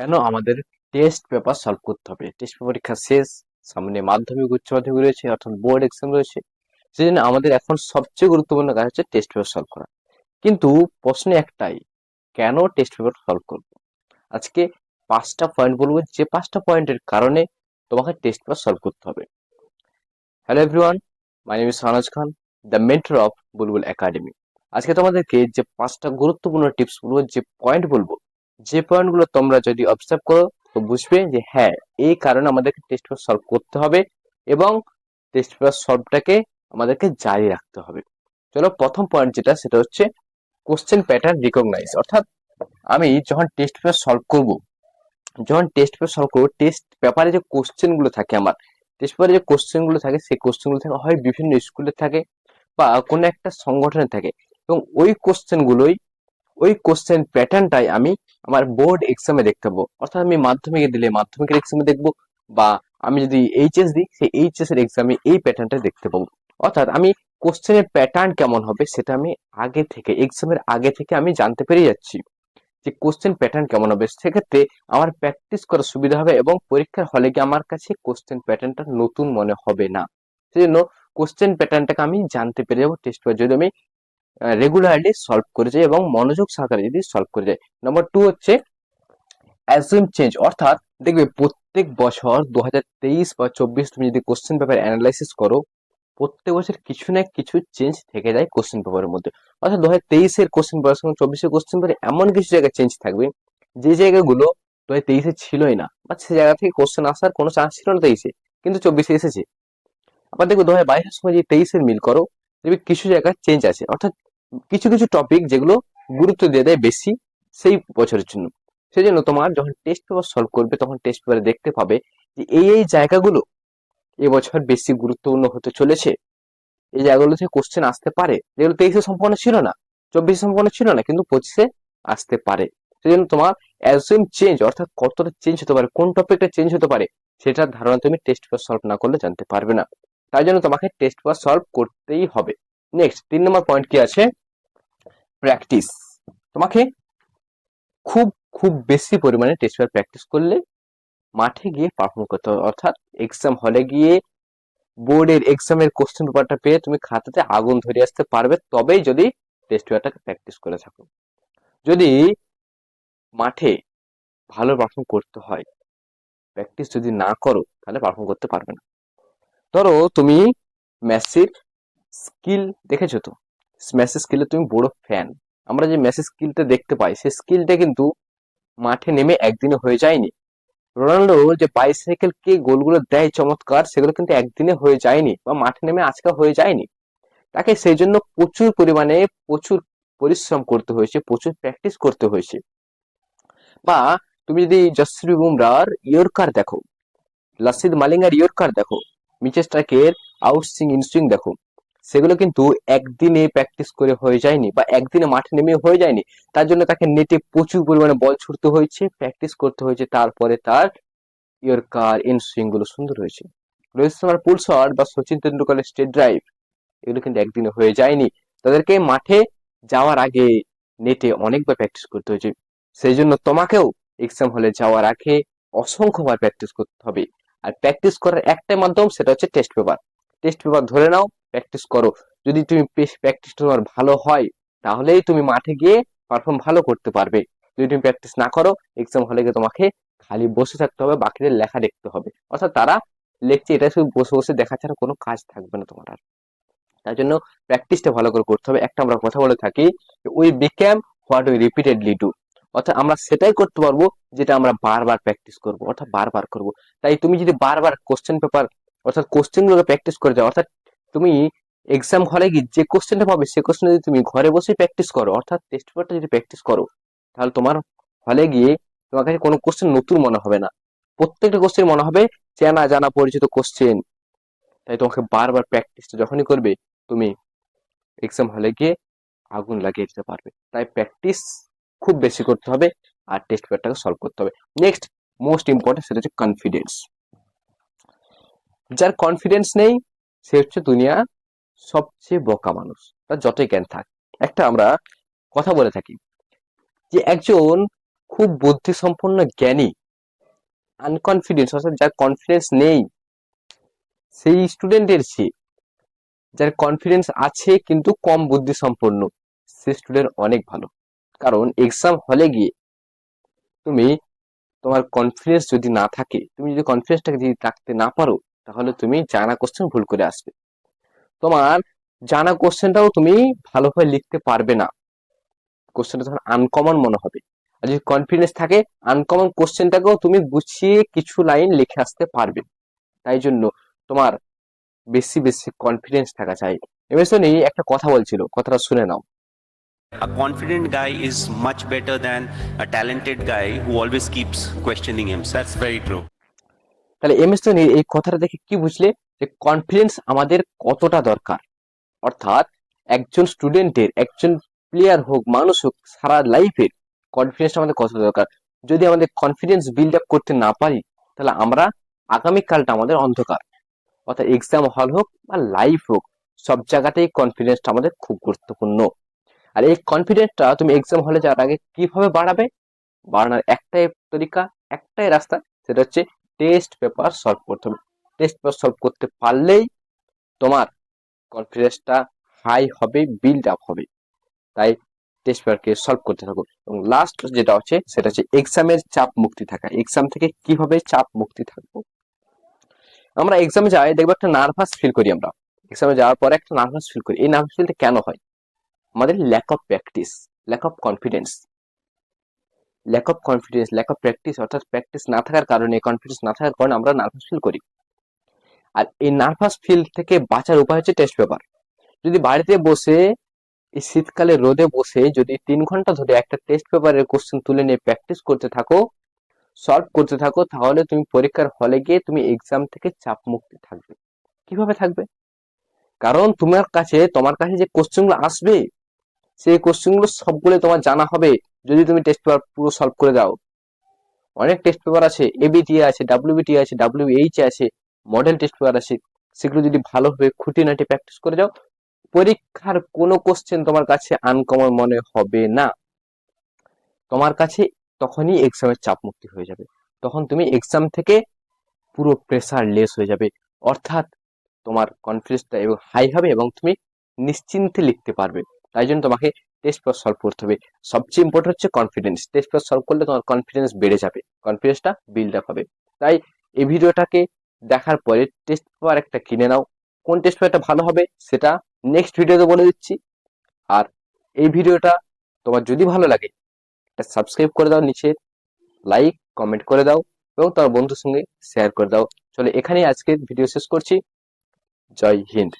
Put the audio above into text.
কেন আমাদের test paper solve করতে হবে? টেস্ট পরীক্ষা শেষ, সামনে মাধ্যমিক, উচ্চ মাধ্যমিক রয়েছে অর্থাৎ বোর্ড এক্সাম রয়েছে। সেই জন্য আমাদের এখন সবচেয়ে গুরুত্বপূর্ণ কাজ হচ্ছে টেস্ট পেপার সলভ করা। কিন্তু প্রশ্ন একটাই, কেন টেস্ট পেপার সলভ করব? আজকে পাঁচটা পয়েন্ট বলব, যে পাঁচটা পয়েন্টের কারণে তোমাকে টেস্ট পেপার সলভ করতে হবে। Hello everyone my name is Sanj Khan the mentor of Bulbul academy আজকে তোমাদেরকে যে পাঁচটা গুরুত্বপূর্ণ টিপস বলব, যে পয়েন্ট বলব যে পয়েন্টগুলো তোমরা যদি অবজার্ভ করো, তো বুঝবে যে হ্যাঁ এই কারণে আমাদেরকে টেস্ট পেপার সলভ করতে হবে এবং টেস্ট পেপার সলভটাকে আমাদেরকে জারি রাখতে হবে। চলো প্রথম পয়েন্ট যেটা, সেটা হচ্ছে কোশ্চেন প্যাটার্ন রিকগনাইজ অর্থাৎ আমি যখন টেস্ট পেপার সলভ করব, যখন টেস্ট পেপার সলভ করব টেস্ট পেপারে যে কোশ্চেনগুলো থাকে আমার টেস্ট পেপারে যে কোশ্চেনগুলো থাকে, সেই কোশ্চেনগুলো থাকে হয় বিভিন্ন স্কুলে থাকে বা কোনো একটা সংগঠনে থাকে এবং ওই কোশ্চেন গুলোই ওই কোশ্চেন প্যাটার্নটাই আমি আমার বোর্ড এক্সামে দেখতে পাবো। অর্থাৎ আমি মাধ্যমিকে দিলে মাধ্যমিকের এক্সামে দেখব বা আমি যদি এইচএস দিই, সেই এইচএস এর এক্সামে এই প্যাটার্নটা দেখতে পাবো। অর্থাৎ আমি কোশ্চেনের প্যাটার্ন কেমন হবে সেটা আমি আগে থেকে এক্সামের আগে থেকে আমি জানতে পেরে যাচ্ছি যে কোশ্চেন প্যাটার্ন কেমন হবে। সেক্ষেত্রে আমার প্র্যাকটিস করার সুবিধা হবে এবং পরীক্ষার হলে গিয়ে আমার কাছে কোশ্চেন প্যাটার্নটা নতুন মনে হবে না? সেজন্য কোশ্চেন প্যাটার্নটাকে আমি জানতে পেরে যাব টেস্ট পেপার যদি আমি রেগুলারলি সলভ করে যায় এবং মনোযোগ সহকারে যদি সলভ করে যায় নম্বর টু হচ্ছে অ্যাজুম চেঞ্জ অর্থাৎ দেখবে প্রত্যেক বছর দু হাজার তেইশ বা চব্বিশ তুমি যদি কোশ্চেন পেপার অ্যানালাইসিস করো, প্রত্যেক বছর কিছু না কিছু চেঞ্জ থেকে যায় কোশ্চেন পেপারের মধ্যে। অর্থাৎ দু হাজার তেইশের কোশ্চেন পেপার সঙ্গে চব্বিশের কোশ্চেন পেপারে এমন কিছু জায়গায় চেঞ্জ থাকবে, যে জায়গাগুলো দু হাজার তেইশে ছিলই না বা সে জায়গা থেকে কোশ্চেন আসার কোনো চান্স ছিল না তেইশে, কিন্তু চব্বিশে এসেছে। আবার দেখবে দু হাজার বাইশের সময় যদি তেইশের মিল করো, দেখবে কিছু জায়গায় চেঞ্জ আছে। অর্থাৎ কিছু কিছু টপিক যেগুলো গুরুত্ব দিয়ে দেয় বেশি সেই বছরের জন্য। সেই জন্য তোমার যখন টেস্ট পেপার সলভ করবে, তখন টেস্ট পেপারে দেখতে পাবে যে এই এই জায়গাগুলো এবছর বেশি গুরুত্বপূর্ণ হতে চলেছে। এই জায়গাগুলো থেকে কোশ্চেন আসতে পারে। যেগুলো তেইশে সম্পন্ন ছিল না, চব্বিশে সম্পন্ন ছিল না, কিন্তু পঁচিশে আসতে পারে। সেই জন্য তোমার অ্যাজুম চেঞ্জ অর্থাৎ কতটা চেঞ্জ হতে পারে, কোন টপিকটা চেঞ্জ হতে পারে, সেটার ধারণা তুমি টেস্ট পেপার সলভ না করলে জানতে পারবে না। তাই জন্য তোমাকে টেস্ট পেপার সলভ করতেই হবে। নেক্সট তিন নম্বর পয়েন্ট কি আছে? প্র্যাকটিস তোমাকে খুব খুব বেশি পরিমাণে টেস্ট পেপার প্র্যাকটিস করলে মাঠে গিয়ে পারফর্ম করতে হবে। অর্থাৎ এক্সাম হলে গিয়ে বোর্ডের এক্সামের কোশ্চেন পেপারটা পেয়ে তুমি খাতাতে আগুন ধরে আসতে পারবে, তবেই যদি টেস্ট পেপারটাকে প্র্যাকটিস করে থাকো। যদি মাঠে ভালো পারফর্ম করতে হয় প্র্যাকটিস যদি না করো, তাহলে পারফর্ম করতে পারবে না। ধরো তুমি মেসির স্কিল দেখেছ তো? মেসির স্কিলে তুমি বড় ফ্যান আমরা যে মেসির স্কিলটা দেখতে পাই, সেই স্কিলটা কিন্তু মাঠে নেমে একদিনে হয়ে যায়নি। রোনাল্ডো যে বাইসাইকেল কে গোলগুলো দেয় চমৎকার, সেগুলো কিন্তু একদিনে হয়ে যায়নি বা মাঠে নেমে আজকে হয়ে যায়নি। তাকে সেই জন্য প্রচুর পরিমাণে প্রচুর পরিশ্রম করতে হয়েছে, প্রচুর প্র্যাকটিস করতে হয়েছে। বা তুমি যদি জসপ্রীত বুমরার ইয়র্কার দেখো লাসিদ মালিঙ্গার ইয়র্কার দেখো মিচেল স্টার্কের আউটসুইং ইনসুইং দেখো। সেগুলো কিন্তু একদিনে প্র্যাকটিস করে হয়ে যায়নি বা একদিনে মাঠে নেমে হয়ে যায়নি। তার জন্য তাকে নেটে প্রচুর পরিমাণে বল ছুটতে হয়েছে প্র্যাকটিস করতে হয়েছে। তারপরে তার ইয়র্কার ইনসুইংগুলো সুন্দর হয়েছে। রোহিত শর্মার পুল শট বা সচিন তেন্ডুলকারের স্টেট ড্রাইভ এগুলো কিন্তু একদিনে হয়ে যায়নি। তাদেরকে মাঠে যাওয়ার আগে নেটে অনেকবার প্র্যাকটিস করতে হয়েছে। সেই জন্য তোমাকেও এক্সাম হলে যাওয়ার আগে অসংখ্যবার প্র্যাকটিস করতে হবে। আর প্র্যাকটিস করার একটাই মাধ্যম সেটা হচ্ছে টেস্ট পেপার টেস্ট পেপার ধরে নাও প্র্যাকটিস করো। যদি তুমি প্র্যাকটিস তোমার ভালো হয়, তাহলেই তুমি মাঠে গিয়ে পারফর্ম ভালো করতে পারবে। যদি তুমি প্র্যাকটিস না করো এক্সাম হলে গিয়ে তোমাকে খালি বসে থাকতে হবে, বাকিদের লেখা দেখতে হবে। অর্থাৎ তারা লিখছে এটা শুধু বসে বসে দেখা ছাড়া কোনো কাজ থাকবে না তোমার আর। তার জন্য প্র্যাকটিসটা ভালো করে করতে হবে। একটা আমরা কথা বলে থাকি we become what we repeatedly do অর্থাৎ আমরা সেটাই করতে পারব যেটা আমরা বারবার প্র্যাকটিস করব, অর্থাৎ বারবার করব। তাই তুমি যদি বারবার কোশ্চেন পেপার অর্থাৎ কোশ্চেন গুলোকে প্র্যাকটিস করে যাও, অর্থাৎ তুমি এক্সাম হলে গিয়ে যে কোশ্চেনটা পাবে, সে কোশ্চেন যদি তুমি ঘরে বসে প্র্যাকটিস করো, অর্থাৎ টেস্ট পেপারটা যদি প্র্যাকটিস করো, তাহলে তোমার হলে গিয়ে তোমার কাছে কোনো কোশ্চেন নতুন মনে হবে না। প্রত্যেকটা কোশ্চেন মনে হবে চেনা, জানা, পরিচিত কোশ্চেন তাই তোমাকে বারবার প্র্যাকটিসটা যখনই করবে, তুমি এক্সাম হলে গিয়ে আগুন লাগিয়ে দিতে পারবে। তাই প্র্যাকটিস খুব বেশি করতে হবে আর টেস্ট পেপারটাকে সলভ করতে হবে। নেক্সট মোস্ট ইম্পর্টেন্ট সেটা হচ্ছে কনফিডেন্স যার কনফিডেন্স নেই সে হচ্ছে দুনিয়া সবচেয়ে বোকা মানুষ। তার যতই জ্ঞান থাক। একটা আমরা কথা বলে থাকি যে একজন খুব বুদ্ধিসম্পন্ন জ্ঞানী আনকনফিডেন্স অর্থাৎ যার কনফিডেন্স নেই, সেই স্টুডেন্টের চেয়ে, যার কনফিডেন্স আছে কিন্তু কম বুদ্ধি সম্পন্ন সে স্টুডেন্ট অনেক ভালো। কারণ এক্সাম হলে গিয়ে তুমি তোমার কনফিডেন্স যদি না থাকে, তুমি যদি কনফিডেন্সটাকে যদি রাখতে না পারো তাহলে তুমি জানা কোশ্চেন ভুল করে আসবে। তোমার জানা কোশ্চেনটাও তুমি ভালোভাবে লিখতে পারবে না। কোশ্চেনটা তখন আনকমন মনে হবে। আর যদি কনফিডেন্স থাকে আনকমন কোশ্চেনটাকেও তুমি গুছিয়ে কিছু লাইন লিখে আসতে পারবে। তাই জন্য তোমার বেশি বেশি কনফিডেন্স থাকা চাই। এমএসনি একটা কথা বলছিল কথাটা শুনে নাও। A confident guy is much better than a talented guy who always keeps questioning himself. That's very true. তাহলে এমএস ধোনির এই কথাটা দেখে কি বুঝলে? যে কনফিডেন্স আমাদের কতটা দরকার? অর্থাৎ একজন স্টুডেন্টের একজন প্লেয়ার হোক, মানুষ হোক, সারা লাইফের কনফিডেন্স আমাদের কত দরকার? যদি আমাদের কনফিডেন্স বিল্ড আপ করতে না পারি, তাহলে আমরা আগামীকালটা আমাদের অন্ধকার। অর্থাৎ এক্সাম হল হোক বা লাইফ হোক, সব জায়গাতেই কনফিডেন্সটা আমাদের খুব গুরুত্বপূর্ণ। আর এই কনফিডেন্সটা তুমি এক্সাম হলে যাওয়ার আগে কীভাবে বাড়াবে? বাড়ানোর একটাই তরিকা, একটাই রাস্তা, সেটা হচ্ছে টেস্ট পেপার সলভ করতে হবে। টেস্ট পেপার সলভ করতে পারলেই তোমার কনফিডেন্সটা হাই হবে বিল্ড আপ হবে। তাই টেস্ট পেপারকে সলভ করতে থাকো। এবং লাস্ট যেটা হচ্ছে, সেটা হচ্ছে এক্সামের চাপ মুক্তি থাকা। এক্সাম থেকে কীভাবে চাপ মুক্তি থাকব? আমরা এক্সামে যাই, দেখব একটা নার্ভাস ফিল করি আমরা। এক্সামে যাওয়ার পরে একটা নার্ভাস ফিল করি। এই নার্ভাস ফিলটা কেন হয়? আমাদের lack of practice lack of confidence lack of confidence lack of practice অর্থাৎ প্র্যাকটিস না থাকার কারণে কনফিডেন্স না থাকার কারণে আমরা নার্ভাস ফিল করি। আর এই নার্ভাস ফিল থেকে বাঁচার উপায় হচ্ছে টেস্ট পেপার যদি বাড়িতে বসে, এই শীতকালে রোদে বসে, যদি তিন ঘণ্টা ধরে একটা টেস্ট পেপারের কোশ্চেন তুলে নিয়ে প্র্যাকটিস করতে থাকো সলভ করতে থাকো, তাহলে তুমি পরীক্ষার হলে গিয়ে তুমি এক্সাম থেকে চাপ মুক্তি থাকবে। কীভাবে থাকবে? কারণ তোমার কাছে তোমার কাছে যে কোশ্চেনগুলো আসবে, সেই কোশ্চেনগুলো সবগুলো তোমার জানা হবে। যদি তুমি টেস্ট পেপার পুরো সলভ করে দাও, অনেক টেস্ট পেপার আছে এবিটি আছে ডাব্লিউবিটি আছে ডাব্লিউএইচ আছে মডেল টেস্ট পেপার আছে, সেগুলো যদি ভালোভাবে খুঁটিনাটি প্র্যাকটিস করে যাও, পরীক্ষার কোনো কোশ্চেন তোমার কাছে আনকমন মনে হবে না। তোমার কাছে তখনই এক্সামের চাপ মুক্তি হয়ে যাবে। তখন তুমি এক্সাম থেকে পুরো প্রেসার লেস হয়ে যাবে। অর্থাৎ তোমার কনফিডেন্সটা এবং হাই হবে এবং তুমি নিশ্চিন্তে লিখতে পারবে। তাই জন্য তোমাকে টেস্ট পেপার সলভ করতে হবে। সবচেয়ে ইম্পর্টেন্ট হচ্ছে কনফিডেন্স টেস্ট পেপার সলভ করলে তোমার কনফিডেন্স বেড়ে যাবে। কনফিডেন্সটা বিল্ড আপ হবে। তাই এই ভিডিওটাকে দেখার পরে টেস্ট পেপার একটা কিনে নাও। কোন টেস্ট পেপারটা ভালো হবে সেটা নেক্সট ভিডিওতে বলে দিচ্ছি। আর এই ভিডিওটা তোমার যদি ভালো লাগে একটা সাবস্ক্রাইব করে দাও নিচে লাইক কমেন্ট করে দাও এবং তোমার বন্ধুর সঙ্গে শেয়ার করে দাও। চলে এখানেই আজকে ভিডিও শেষ করছি। জয় হিন্দ।